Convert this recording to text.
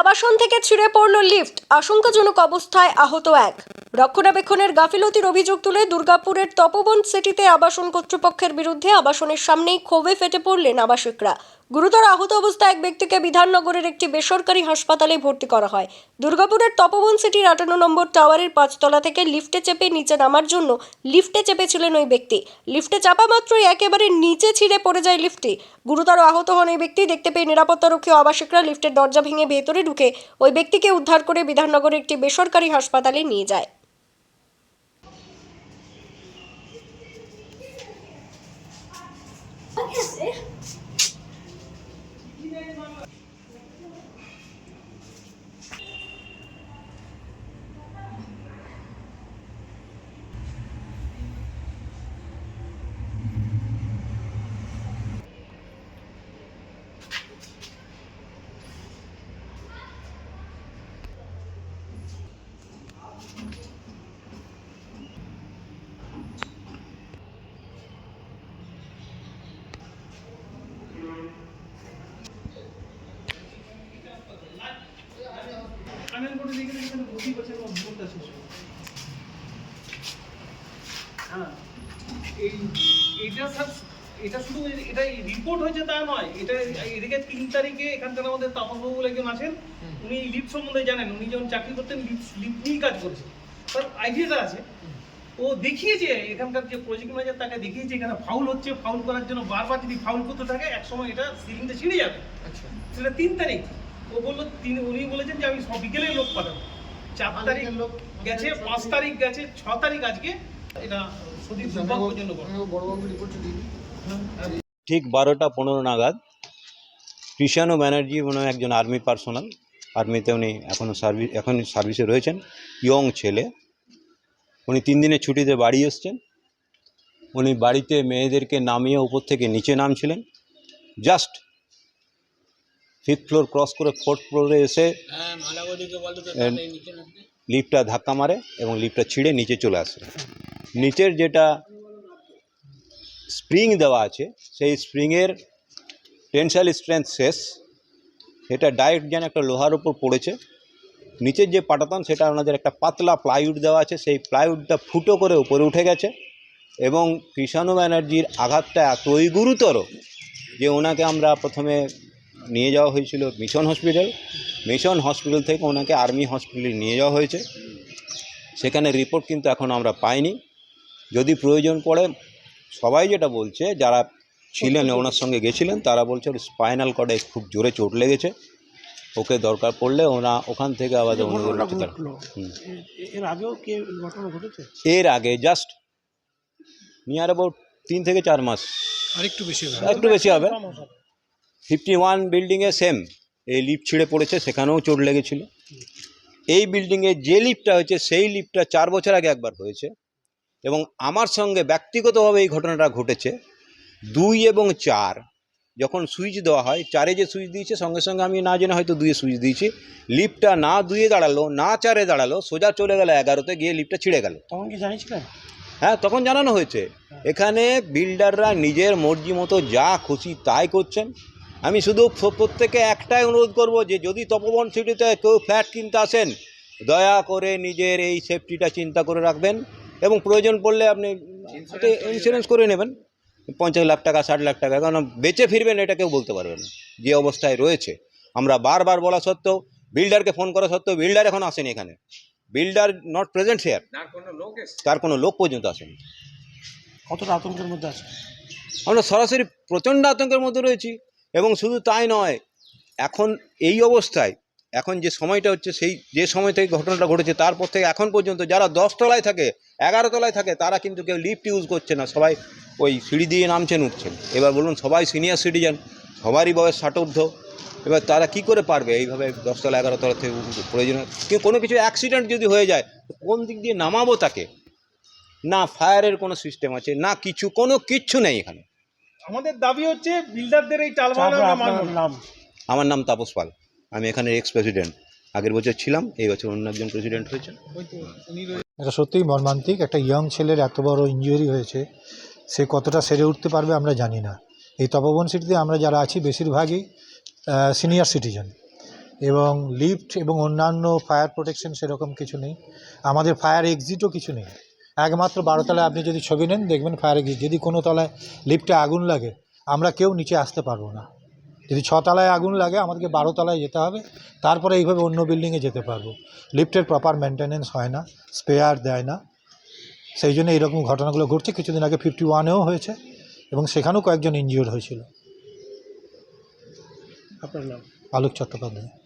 আবাসন থেকে ছিঁড়ে পড়ল লিফট, আশঙ্কাজনক অবস্থায় আহত এক। রক্ষণাবেক্ষণের গাফিলতির অভিযোগ তুলে দুর্গাপুরের তপোবন সিটিতে আবাসন কর্তৃপক্ষের বিরুদ্ধে আবাসনের সামনেই ক্ষোভে ফেটে পড়লেন আবাসিকরা। গুরুতর আহত অবস্থায় এক ব্যক্তিকে বিধাননগরের একটি বেসরকারি হাসপাতালে ভর্তি করা হয়। দুর্গাপুরের তপবন সিটির আটান্ন নম্বর টাওয়ারের পাঁচতলা থেকে লিফটে চেপে নিচে নামার জন্য লিফটে চেপেছিলেন ওই ব্যক্তি। লিফটে চাপা মাত্রই একেবারে নিচে ছিঁড়ে পড়ে যায় লিফটটি। গুরুতর আহত হন এই ব্যক্তি। দেখতে পেয়ে নিরাপত্তারক্ষী আবাসিকরা লিফটের দরজা ভেঙে ভেতরে ঢুকে ওই ব্যক্তিকে উদ্ধার করে বিধাননগরের একটি বেসরকারি হাসপাতালে নিয়ে যায়। আনন্দ করে দেখে এখানে বুঝতেই পারছেন আমার জীবনটা শেষ হ্যাঁ এই এটা স্যার এটা শুধু এটা রিপোর্ট হয়েছে তা নয় এটা এদিকে তিন তারিখে এখানকার আমাদের তাপসবাবু বলে একজন আছেন উনি লিফট সম্বন্ধে জানেন উনি যখন চাকরি করতেন লিফট লিফট নিয়েই কাজ করেছে। তার আইডিয়াটা আছে ও দেখিয়েছে এখানকার যে প্রজেক্ট ম্যানেজার তাকে দেখিয়েছে এখানে ফাউল হচ্ছে ফাউল করার জন্য বারবার যদি ফাউল করতে থাকে একসময় এটা সিলিংটা ছিঁড়ে যাবে। সেটা তিন তারিখ। ও বলল তিন উনি বলেছেন যে আমি সব বিকেলে লোক পাঠাবো। চার তারিখ লোক গেছে পাঁচ তারিখ গেছে ছ তারিখ আজকে এটা দুর্ভাগ্যের জন্য ঠিক বারোটা পনেরো নাগাদ কৃষাণু ব্যানার্জি মনে হয় একজন আর্মি পার্সোনাল আর্মিতে উনি এখনও সার্ভিস এখন সার্ভিসে রয়েছেন ইয়ং ছেলে। উনি তিন দিনের ছুটিতে বাড়ি এসছেন। উনি বাড়িতে মেয়েদেরকে নামিয়ে উপর থেকে নিচে নামছিলেন। জাস্ট ফিফথ ফ্লোর ক্রস করে ফোর্থ ফ্লোরে এসে এর লিফটটা ধাক্কা মারে এবং লিফটটা ছিঁড়ে নিচে চলে আসে। নিচের যেটা স্প্রিং দেওয়া আছে সেই স্প্রিংয়ের টেনসাইল স্ট্রেংথ শেষ। সেটা ডাইরেক্ট যেন একটা লোহার উপর পড়েছে। নিচের যে পাটাতন সেটা ওনাদের একটা পাতলা প্লাইউড দেওয়া আছে সেই প্লাইউডটা ফুটো করে উপরে উঠে গেছে এবং কৃষাণু ব্যানার্জির আঘাতটা এতই গুরুতর যে ওনাকে আমরা প্রথমে নিয়ে যাওয়া হয়েছিল মিশন হসপিটাল। মিশন হসপিটাল থেকে ওনাকে আর্মি হসপিটালে নিয়ে যাওয়া হয়েছে। সেখানে রিপোর্ট কিন্তু এখন আমরা পাইনি। যদি প্রয়োজন পড়ে সবাই যেটা বলছে যারা ছিলেন ওনার সঙ্গে গেছিলেন তারা বলছে ওর স্পাইনাল কর্ডে খুব জোরে চোট লেগেছে। ওকে দরকার পড়লে ওনা ওখান থেকে আবার এর আগেও কি ঘটনা ঘটেছে? এর আগে জাস্ট নিয়ার অ্যাবাউট তিন থেকে চার মাস। আরেকটু বেশি একটু বেশি হবে। ফিফটি ওয়ান বিল্ডিংয়ে সেম এই লিফট ছিঁড়ে পড়েছে সেখানেও চোট লেগেছিল। এই বিল্ডিংয়ে যে লিফটটা হয়েছে সেই লিফটটা চার বছর আগে একবার হয়েছে। এবং আমার সঙ্গে ব্যক্তিগতভাবে এই ঘটনাটা ঘটেছে। দুই এবং চার যখন সুইচ দেওয়া হয় চারে যে সুইচ দিয়েছে সঙ্গে সঙ্গে আমি না জেনে হয়তো দুয়ে সুইচ দিয়েছি। লিফটটা না দুয়ে দাঁড়াল না চারে দাঁড়াল সোজা চলে গেল এগারোতে গিয়ে লিফটটা ছিঁড়ে গেল। তখন কি জানিয়েছিলেন? হ্যাঁ তখন জানানো হয়েছে। এখানে বিল্ডাররা নিজের মর্জি মতো যা খুশি তাই করছেন। আমি শুধু প্রত্যেকে একটাই অনুরোধ করব যে যদি তপবন সিটিতে কেউ ফ্ল্যাট কিনতে আসেন দয়া করে নিজের এই সেফটিটা চিন্তা করে রাখবেন এবং প্রয়োজন পড়লে আপনি ইন্স্যুরেন্স করে নেবেন। পঞ্চাশ লাখ টাকা ষাট লাখ টাকা কারণ বেঁচে ফিরবেন এটা কেউ বলতে পারবে না। যে অবস্থায় রয়েছে। আমরা বারবার বলা সত্ত্বেও বিল্ডারকে ফোন করা সত্ত্বেও বিল্ডার এখন আসেনি এখানে। বিল্ডার নট প্রেজেন্ট হেয়ার তার কোনো লোক পর্যন্ত আসেনি। কতটা আতঙ্কের মধ্যে আছে? আমরা সরাসরি প্রচণ্ড আতঙ্কের মধ্যে রয়েছি। এবং শুধু তাই নয়, এখন এই অবস্থায়, এখন যে সময়টা হচ্ছে সেই, যে সময় থেকে ঘটনাটা ঘটেছে, তারপর থেকে এখন পর্যন্ত যারা দশ তলায় থাকে, এগারো তলায় থাকে, তারা কিন্তু কেউ লিফট ইউজ করছে না। সবাই ওই সিঁড়ি দিয়ে নামছেন, উঠছেন। এবার বলুন, সবাই সিনিয়র সিটিজেন সবারই বয়স ষাটোর্ধ এবার তারা কি করে পারবে এইভাবে দশতলা এগারো তলা থেকে প্রয়োজন কেউ কোনো কিছু অ্যাক্সিডেন্ট যদি হয়ে যায়, কোন দিক দিয়ে নামাবো তাকে? না ফায়ারের কোনো সিস্টেম আছে, না কিছু, কোনো কিচ্ছু নেই এখানে। আমাদের দাবি হচ্ছে বিল্ডারদের এই। নাম আমার নাম তাপস পাল। আমি এখানে এক্স প্রেসিডেন্ট আগের বছর ছিলাম এই বছর অন্য একজন প্রেসিডেন্ট হয়েছেন। এটা সত্যিই মর্মান্তিক। একটা ইয়ং ছেলের এত বড় ইনজুরি হয়েছে সে কতটা সেরে উঠতে পারবে আমরা জানি না। এই তপবন সিটিতে আমরা যারা আছি বেশিরভাগই সিনিয়র সিটিজেন এবং লিফট এবং অন্যান্য ফায়ার প্রোটেকশন সেরকম কিছু নেই। আমাদের ফায়ার এক্সিটও কিছু নেই। একমাত্র বারো তলায় আপনি যদি ছবি নেন দেখবেন ফায়ার এক্সিট যদি কোনো তলায় লিফটে আগুন লাগে আমরা কেউ নিচে আসতে পারব না। যদি ছতলায় আগুন লাগে আমাদেরকে বারো তলায় যেতে হবে তারপরে এইভাবে অন্য বিল্ডিংয়ে যেতে পারব। লিফটের প্রপার মেনটেনেন্স হয় না স্পেয়ার দেয় না। সেই জন্য এইরকম ঘটনাগুলো ঘটছে কিছুদিন আগে ফিফটি ওয়ানেও হয়েছে এবং সেখানেও কয়েকজন ইনজিওর হয়েছিল। আপনার নাম? আলোক চট্টোপাধ্যায়।